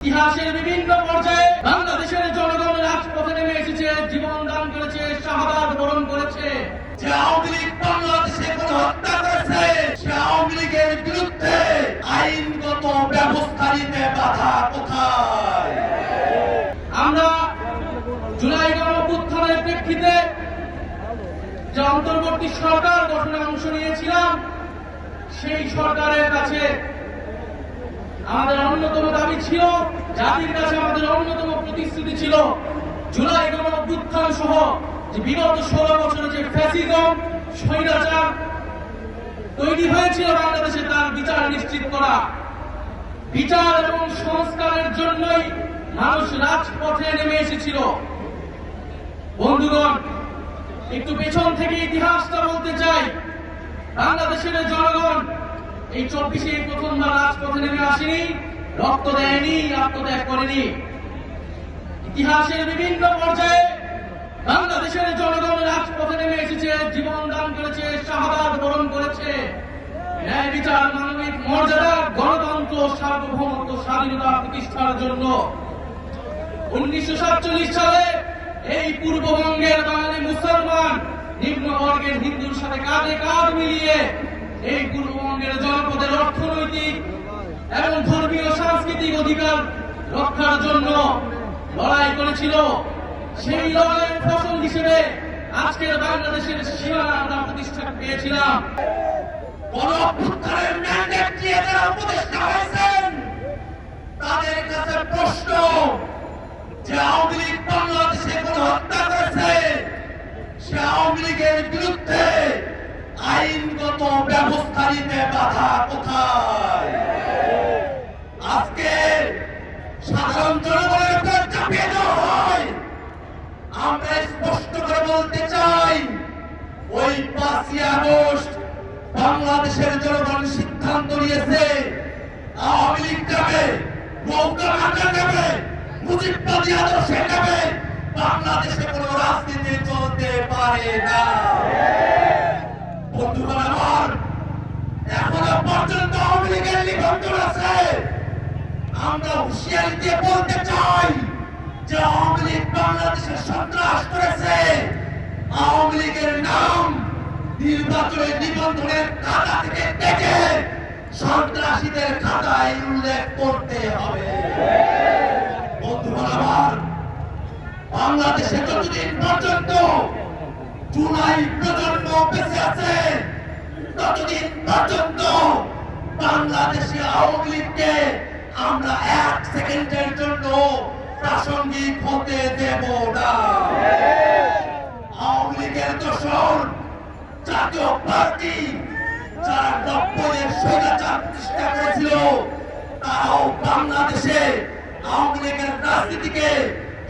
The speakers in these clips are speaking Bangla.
ইতিহাসের বিভিন্ন পর্যায়ে বাংলাদেশের জনগণ রাজপথে নেমে এসেছে, জীবন দান করেছে, শাহাদাত বরণ করেছে। যে আওয়ামী লীগ বাংলাদেশে কোনো হত্যা করেছে, সে আওয়ামী লীগের বিরুদ্ধে আইনগত ব্যবস্থা নিতে বাধা কোথায়? আমরা জুলাই গণঅভ্যুত্থানের প্রেক্ষিতে যে অন্তর্বর্তী সরকার গঠনে অংশ নিয়েছিলাম, সেই সরকারের কাছে আমাদের অন্যতম দাবি ছিল, জাতির কাছে আমাদের অন্যতম প্রতিশ্রুতি ছিল জুলাই গণঅভ্যুত্থান সহ যে বিগত ষোলো বছরে যে ফ্যাসিজম, স্বৈরাচার তৈরি হয়েছিল বাংলাদেশে, তার বিচার নিশ্চিত করা। বিচার এবং সংস্কারের জন্যই মানুষ রাজপথে নেমে এসেছিল। বন্ধুগণ, একটু পেছন থেকে ইতিহাসটা বলতে চাই। বাংলাদেশের জনগণ এই চব্বিশে প্রথমবার রাজপথে নেমে আসেনি, রক্ত দেয়নি, আত্মত্যাগ করেনি। ইতিহাসের বিভিন্ন পর্যায়ে বাংলাদেশের জনগণ রাজপথে নেমে এসেছে, জীবন দান করেছে, শাহাদাত বরণ করেছে। ন্যায় বিচার, মানবিক মর্যাদা, গণতন্ত্র, সার্বভৌমত্ব, স্বাধীনতা প্রতিষ্ঠার জন্য। উনিশশো সাতচল্লিশ সালে এই পূর্ববঙ্গের বাঙালি মুসলমান নিম্ন বর্গের হিন্দুর সাথে কাঁধে কাঁধ মিলিয়ে এই পূর্ববঙ্গের জনপদের অর্থনৈতিক এবং ধর্মীয় সাংস্কৃতিক অধিকার রক্ষার জন্য লড়াই করেছিল। সেই লড়াইয়ের ফসল হিসেবে আজকের বাংলাদেশের সীমানা আমরা প্রতিষ্ঠা পেয়েছিলাম। কোন তাদের প্রশ্ন, যে সে বিরুদ্ধে আইনগত নিতে বাধা কোথায়? আজকে সাধারণ জনগণের উপর চাপিয়ে দেওয়া হয়। আমরা স্পষ্ট করে বলতে চাই, ওই পাঁচই আগস্ট বাংলাদেশের জনগণ সিদ্ধান্ত নিয়েছে, আওয়ামী লীগ যাবে, নৌকা যাবে আদর্শে যাবে, বাংলাদেশে কোনো রাজনীতি চলতে পারে না। বন্ধুগণ আমার এখনও পর্যন্ত আওয়ামী লীগের নিবন্ধন আছে। আমরা হুঁশিয়ারি দিয়ে বলতে চাই যে আওয়ামী লীগ বাংলাদেশে সন্ত্রাস করেছে। আওয়ামী লীগের নাম নির্বাচনের নিবন্ধনের খাতা থেকে দেখে সন্ত্রাসীদের খাতায় উল্লেখ করতে হবে। বন্ধুগণ আমার, বাংলাদেশে যতদিন পর্যন্ত জুলাই প্রজন্ম বেঁচে আছে ততদিন পর্যন্ত বাংলাদেশে আওয়ামী লীগকে আমরা এক সেকেন্ডের জন্য প্রাসঙ্গিক হতে দেব না। আওয়ামী লীগের দোষর জাতীয় পার্টি যারা নব্বইয়ের স্বৈরাচার প্রতিষ্ঠা করেছিল, তারাও বাংলাদেশে আওয়ামী লীগের রাজনীতিকে,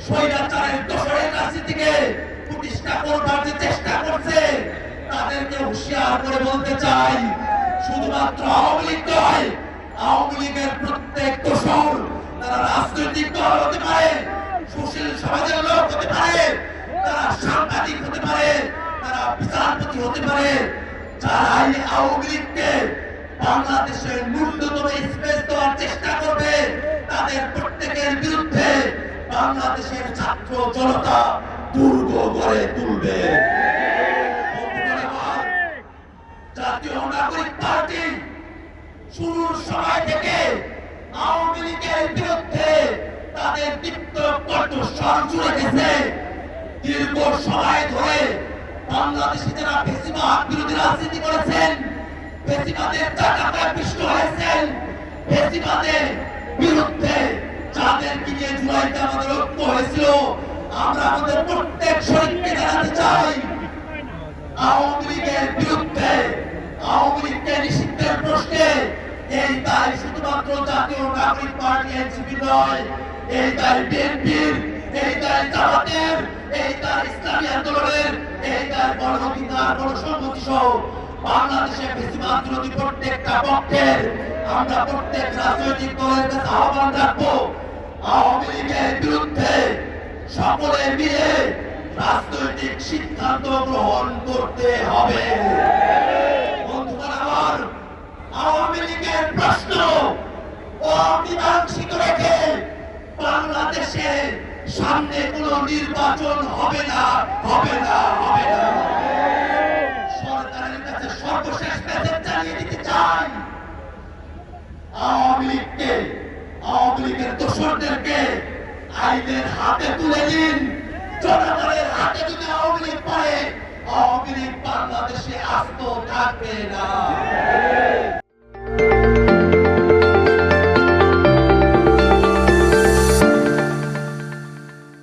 স্বৈরাচারের দোষরের রাজনীতিকে প্রতিষ্ঠা করবার যে চেষ্টা করছে তাদেরকে হুঁশিয়ার করে বলতে চাই, শুধুমাত্র আওয়ামী লীগ নয়, আওয়ামী লীগের প্রত্যেক দোষর তারা রাজনৈতিক দল হতে পারে, সুশীল সমাজের লোক হতে পারে, তারা সাংবাদিক হতে পারে, তারা বিচারপতি হতে পারে, যারাই আওয়ামী লীগকে বাংলাদেশের ন্যূনতম স্পেস দেওয়ার চেষ্টা করবে, তাদের প্রত্যেকের বিরুদ্ধে বাংলাদেশের ছাত্র জনতা দুর্গ গড়ে তুলবে। নাগরিক পার্টি শুরুর সময় থেকে আওয়ামী লীগের বিরুদ্ধে তাদের দীপ্ত কণ্ঠস্বর জুড়ে গেছে। দীর্ঘ সময় ধরে বাংলাদেশে যারা বেশিরভাগ বিরোধী রাজনীতি করেছেন, বেশিরভাগের চাকাটায় পিষ্ট হয়েছেন, বেশিরভাগের বিরুদ্ধে যাদেরকে নিয়ে জুলাইতে আমাদের ঐক্য হয়েছিল, আমরা আমাদের প্রত্যেক শরীরকে জানাতে চাই, আওয়ামী লীগের বিরুদ্ধে আওয়ামী লীগকে প্রশ্নে, এই দায় শুধুমাত্র জাতীয় নাগরিক পার্টি এনসিপি নয়, এই দায় বিএনপির, এই দায় জামাতের, এই দায় ইসলামী আন্দোলনের, এই দায় গণ অধিকার গণসংহতি সহ বাংলাদেশে আমরা প্রত্যেক রাজনৈতিক দলের কাছে বিরুদ্ধে সকলে মিলে রাজনৈতিক সিদ্ধান্ত গ্রহণ করতে হবে বন্ধুগণ আমার লীগের প্রশ্ন। ও মীমাংসিত রেখে সামনে কোনো নির্বাচন হবে না হবে না হবে না। সরকারের কাছে সর্বশেষ মেসেজ জানিয়ে দিতে চাই। আওয়ামী লীগকে, আওয়ামী লীগের দোসরদেরকে আইনের হাতে তুলে দিন। জনগণের হাতে যদি আওয়ামী লীগ পারে আওয়ামী লীগ বাংলাদেশে আস্ত থাকবে না।